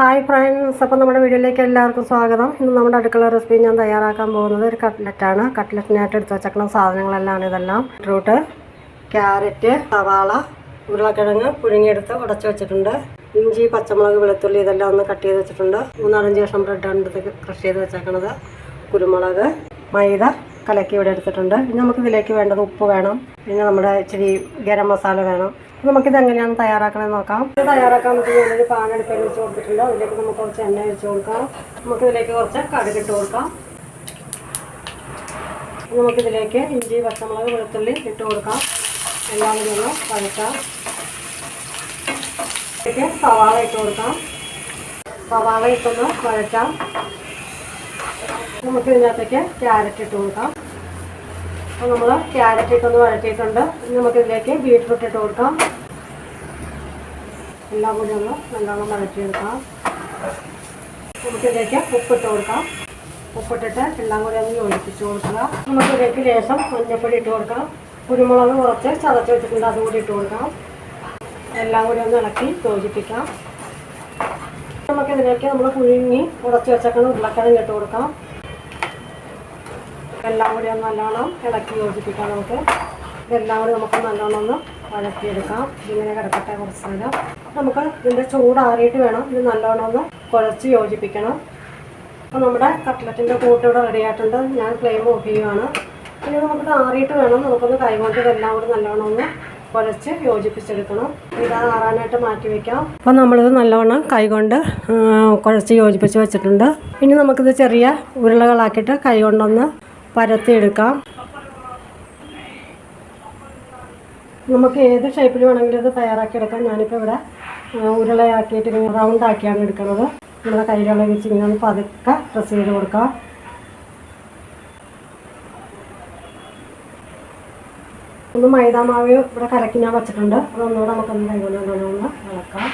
Hi friends അപ്പോൾ നമ്മുടെ വീഡിയോയിലേക്ക് എല്ലാവർക്കും സ്വാഗതം. ഇന്ന് നമ്മുടെ അടുക്കള റെസിപ്പി ഞാൻ തയ്യാറാക്കാൻ പോകുന്നത് ഒരു കട്ട്ലറ്റാണ്. കട്ട്ലറ്റിനായിട്ട് എടുത്ത് വെച്ചേക്കുന്ന സാധനങ്ങളെല്ലാം ഇതെല്ലാം. ബീട്രൂട്ട് ക്യാരറ്റ് സവാള ഉരുളക്കിഴങ്ങ് പുഴുങ്ങിയെടുത്ത് ഉടച്ച് വെച്ചിട്ടുണ്ട്. ഇഞ്ചി പച്ചമുളക് വെളുത്തുള്ളി ഇതെല്ലാം ഒന്ന് കട്ട് ചെയ്ത് വെച്ചിട്ടുണ്ട്. മൂന്നാലഞ്ച് ബ്രെഡ് ബ്രെഡാണ് എടുത്ത് ക്രഷ് ചെയ്ത് വെച്ചേക്കുന്നത് കുരുമുളക് മൈദ കലക്കി ഇവിടെ എടുത്തിട്ടുണ്ട്. ഇനി നമുക്ക് ഇതിലേക്ക് വേണ്ടത് ഉപ്പ് വേണം. പിന്നെ നമ്മുടെ ഇച്ചിരി ഗരം മസാല വേണം. നമുക്കിത് എങ്ങനെയാണ് തയ്യാറാക്കണമെന്ന് നോക്കാം. തയ്യാറാക്കാൻ നമുക്ക് ഞാനൊരു പാൻ എടുത്ത് വെച്ച് കൊടുത്തിട്ടുണ്ട്. അതിലേക്ക് നമുക്ക് കുറച്ച് എണ്ണ ഒഴിച്ച് കൊടുക്കാം. നമുക്ക് ഇതിലേക്ക് കുറച്ച് കടുക് ഇട്ട് കൊടുക്കാം. നമുക്കിതിലേക്ക് ഇഞ്ചി പച്ചമുളക് വെളുത്തുള്ളി ഇട്ട് കൊടുക്കാം. എല്ലാം കൂടി ഒന്ന് വഴറ്റാം. ഇതിലേക്ക് സവാള ഇട്ട് കൊടുക്കാം. സവാള ഇട്ടൊന്ന് വഴറ്റാം. നമുക്ക് ഇതിനകത്തേക്ക് ക്യാരറ്റ് ഇട്ട് കൊടുക്കാം. അപ്പോൾ നമ്മൾ ക്യാരറ്റ് ഇട്ടൊന്ന് വഴറ്റിയിട്ടുണ്ട്. ഇനി നമുക്കിതിലേക്ക് ബീട്രൂട്ട് ഇട്ട് കൊടുക്കാം. എല്ലാം കൂടി ഒന്ന് നല്ലോണം വഴറ്റിയെടുക്കാം. നമുക്കിതിലേക്ക് ഉപ്പിട്ട് കൊടുക്കാം. ഉപ്പിട്ടിട്ട് എല്ലാം കൂടി ഒന്ന് യോജിപ്പിച്ച് കൊടുക്കുക. നമുക്കിതിലേക്ക് ലേശം മഞ്ഞപ്പൊടി ഇട്ട് കൊടുക്കാം. കുരുമുളക് കുറച്ച് ചതച്ച് വെച്ചിട്ടുണ്ട് അതുകൂടി ഇട്ട് കൊടുക്കാം. എല്ലാം കൂടി ഒന്ന് ഇളക്കി യോജിപ്പിക്കാം. നമുക്കിതിലേക്ക് നമ്മൾ പുഴുങ്ങി ഉടച്ച് വെച്ചേക്കുന്ന ഉരുളക്കിഴങ്ങ് ഇട്ട് കൊടുക്കാം. എല്ലാം കൂടി ഒന്ന് നല്ലോണം ഇളക്കി യോജിപ്പിക്കാം നമുക്ക്. ഇതെല്ലാം കൂടി നമുക്ക് നല്ലോണം ഒന്ന് വഴക്കിയെടുക്കാം ഇതിങ്ങനെ കിടക്കട്ടെ കുറച്ച് നേരം. നമുക്ക് ഇതിന്റെ ചൂടാറിയിട്ട് വേണം. ഇത് നല്ലോണം ഒന്ന് കുഴച്ച് യോജിപ്പിക്കണം. അപ്പോൾ നമ്മുടെ കട്ട്ലറ്റിന്റെ കൂട്ട് ഇവിടെ റെഡി ആയിട്ടുണ്ട്. ഞാൻ ഫ്ലെയിം ഓഫ് ചെയ്യുവാണ്. ഇനി നമുക്ക് ആറിയിട്ട് വേണം. നമുക്കൊന്ന് കൈകൊണ്ട് ഇതെല്ലാം കൂടി നല്ലോണം ഒന്ന് കുഴച്ച് യോജിപ്പിച്ചെടുക്കണം. ഇത് ആറാനായിട്ട് മാറ്റി വെക്കാം. അപ്പോൾ നമ്മളിത് നല്ലോണം കൈകൊണ്ട് കുഴച്ച് യോജിപ്പിച്ച് വെച്ചിട്ടുണ്ട്. ഇനി നമുക്കിത് ചെറിയ ഉരുളകളാക്കിയിട്ട് കൈകൊണ്ടൊന്ന് പരത്തിയെടുക്കാം. നമുക്ക് ഏത് ഷേപ്പിൽ വേണമെങ്കിലും ഇത് തയ്യാറാക്കിയെടുക്കാം. ഞാനിപ്പോൾ ഇവിടെ ഉരുളയാക്കിയിട്ട് ഇങ്ങനെ റൗണ്ട് ആക്കിയാണ് എടുക്കുന്നത്. നമ്മുടെ കൈകളെ വെച്ച് ഇങ്ങനെ ഒന്ന് പതുക്കെ പ്രസ് ചെയ്ത് കൊടുക്കാം. ഒന്ന് മൈദാമാവ് ഇവിടെ കലക്കി ഞാൻ വെച്ചിട്ടുണ്ട്. അതൊന്നുകൂടെ നമുക്കൊന്ന് കൈകൊണ്ട് ഒന്ന് ഇളക്കാം.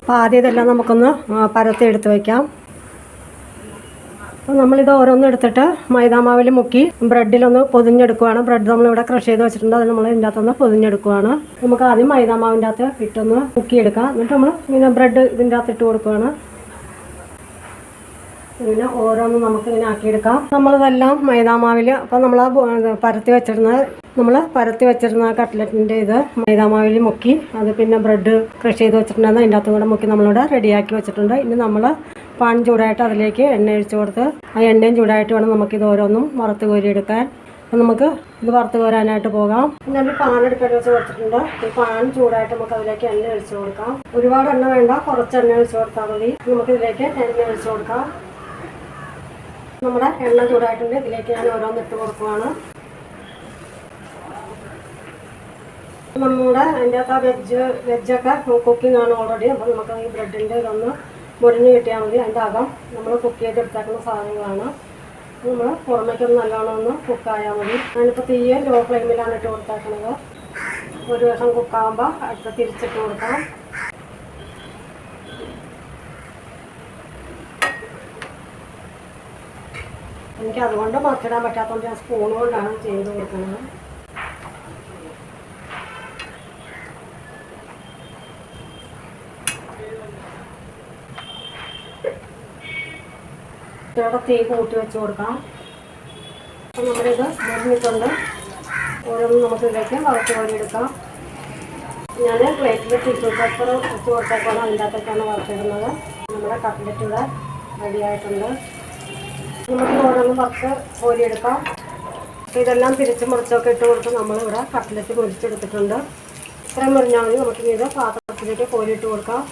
അപ്പോൾ ആദ്യം ഇതെല്ലാം നമുക്കൊന്ന് പരത്തി എടുത്ത് വയ്ക്കാം അപ്പോൾ നമ്മളിത് ഓരോന്നും എടുത്തിട്ട് മൈദാമാവിൽ മുക്കി ബ്രെഡിലൊന്ന് പൊതിഞ്ഞെടുക്കുവാണ്. ബ്രെഡ് നമ്മളിവിടെ ക്രഷ് ചെയ്ത് വെച്ചിട്ടുണ്ട്. അത് നമ്മൾ ഇതിന്റെ അകത്തൊന്ന് പൊതിഞ്ഞെടുക്കുവാണ്. നമുക്ക് ആദ്യം മൈദാമാവിന്റെ അകത്ത് ഇട്ടൊന്ന് മുക്കിയെടുക്കാം. എന്നിട്ട് നമ്മൾ ഇങ്ങനെ ബ്രെഡ് ഇതിന്റെ അകത്ത് ഇട്ട് കൊടുക്കുവാണ്. ഇങ്ങനെ ഓരോന്നും നമുക്ക് ഇങ്ങനെ ആക്കിയെടുക്കാം. നമ്മളിതെല്ലാം മൈദാമാവിൽ അപ്പോൾ നമ്മൾ പരത്തി വെച്ചിരുന്ന നമ്മൾ പരത്തി വെച്ചിരുന്ന കട്ട്ലറ്റിന്റെ ഇത് മൈദാമാവിൽ മുക്കി അത് പിന്നെ ബ്രെഡ് ക്രഷ് ചെയ്ത് വെച്ചിട്ടുണ്ടായിരുന്നു അതിന്റെ അകത്തും കൂടെ മുക്കി നമ്മളിവിടെ റെഡിയാക്കി വെച്ചിട്ടുണ്ട്. ഇനി നമ്മൾ പാൻ ചൂടായിട്ട് അതിലേക്ക് എണ്ണ ഒഴിച്ച് കൊടുത്ത് ആ എണ്ണയും ചൂടായിട്ട് വേണം നമുക്കിത് ഓരോന്നും വറുത്ത് കോരിയെടുക്കാൻ അപ്പം നമുക്ക് ഇത് വറുത്ത് കോരാനായിട്ട് പോകാം. ഞാനൊരു പാൻ എടുക്കാൻ വെച്ച് കൊടുത്തിട്ടുണ്ട്. ഈ പാൻ ചൂടായിട്ട് നമുക്ക് അതിലേക്ക് എണ്ണ ഒഴിച്ച് കൊടുക്കാം. ഒരുപാട് എണ്ണ വേണ്ട കുറച്ച് എണ്ണ ഒഴിച്ച് കൊടുത്താൽ മതി. നമുക്ക് ഇതിലേക്ക് എണ്ണ ഒഴിച്ച് കൊടുക്കാം. നമ്മുടെ എണ്ണ ചൂടായിട്ടുണ്ട്. ഇതിലേക്ക് ഞാൻ ഓരോന്ന് ഇട്ട് കൊടുക്കുവാണ്. നമ്മുടെ അതിന്റെ അകത്ത് വെജ് വെജൊക്കെ കുക്കിംഗ് ആണ് ഓൾറെഡി അപ്പോൾ നമുക്ക് ഈ ബ്രെഡിന്റെ ഇതൊന്ന് മുരിഞ്ഞ് കിട്ടിയാൽ മതി. അതിന്റെ അകം നമ്മൾ കുക്ക് ചെയ്തെടുത്തേക്കുന്ന സാധനങ്ങളാണ് നമ്മൾ പുറമേക്കൊന്ന് നല്ലോണം ഒന്ന് കുക്കായാൽ മതി. ഞാനിപ്പോൾ തീയെ ലോ ഫ്ലെയിമിലാണ് ഇട്ട് കൊടുത്തേക്കുന്നത് ഒരു ദിവസം കുക്കാകുമ്പോൾ അടുത്ത് തിരിച്ചിട്ട് കൊടുക്കാം എനിക്ക് അതുകൊണ്ട് മറച്ചിടാൻ പറ്റാത്തതുകൊണ്ട് ഞാൻ സ്പൂൺ കൊണ്ടാണ് ചെയ്ത് കൊടുക്കുന്നത് ഇവിടെ തീ കൂട്ടി വെച്ച് കൊടുക്കാം അപ്പം നമ്മളിത് മുറിഞ്ഞിട്ടുണ്ട് ഓരോന്നും നമുക്ക് ഇതിലേക്ക് വറുത്ത് കോരിയെടുക്കാം. ഞാൻ പ്ലേറ്റിൽ ടിഷ്യൂ പേപ്പർ വെച്ച് കൊടുത്തേക്കാണ് അതിന്റെ അകത്തേക്കാണ് വറുത്തിടുന്നത്. നമ്മുടെ കട്ട്ലറ്റ് ഇവിടെ റെഡി ആയിട്ടുണ്ട്. നമുക്ക് ഓരോന്നും വറുത്ത് കോരിയെടുക്കാം. ഇതെല്ലാം തിരിച്ച് മുറിച്ചൊക്കെ ഇട്ട് കൊടുത്ത് നമ്മളിവിടെ കട്ട്ലറ്റ് മുറിച്ചെടുത്തിട്ടുണ്ട് ഇത്രയും മുറിഞ്ഞാൽ മതി. നമുക്ക് ഇത് പാത്രത്തിലേക്ക് കോരിയിട്ട് കൊടുക്കാം.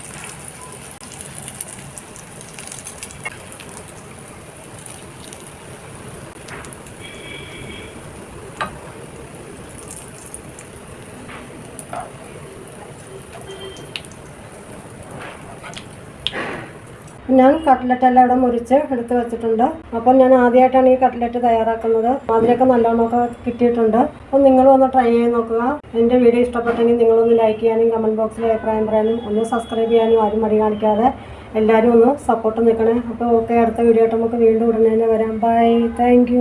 ഞാൻ കട്ട്ലറ്റ് എല്ലാം ഇവിടെ മുറിച്ച് എടുത്ത് വെച്ചിട്ടുണ്ട്. അപ്പം ഞാൻ ആദ്യമായിട്ടാണ് ഈ കട്ട്ലറ്റ് തയ്യാറാക്കുന്നത്. അതിലൊക്കെ നല്ലോണമൊക്കെ കിട്ടിയിട്ടുണ്ട്. അപ്പം നിങ്ങൾ ഒന്ന് ട്രൈ ചെയ്ത് നോക്കുക. എന്റെ വീഡിയോ ഇഷ്ടപ്പെട്ടെങ്കിൽ നിങ്ങളൊന്ന് ലൈക്ക് ചെയ്യാനും കമന്റ് ബോക്സിൽ അഭിപ്രായം പറയാനും ഒന്ന് സബ്സ്ക്രൈബ് ചെയ്യാനും ആരും മടി കാണിക്കാതെ എല്ലാവരും ഒന്ന് സപ്പോർട്ട് നിൽക്കണേ. അപ്പോൾ ഓക്കെ അടുത്ത വീഡിയോ ആയിട്ട് നമുക്ക് വീണ്ടും ഉടനെ തന്നെ വരാം. Bye thank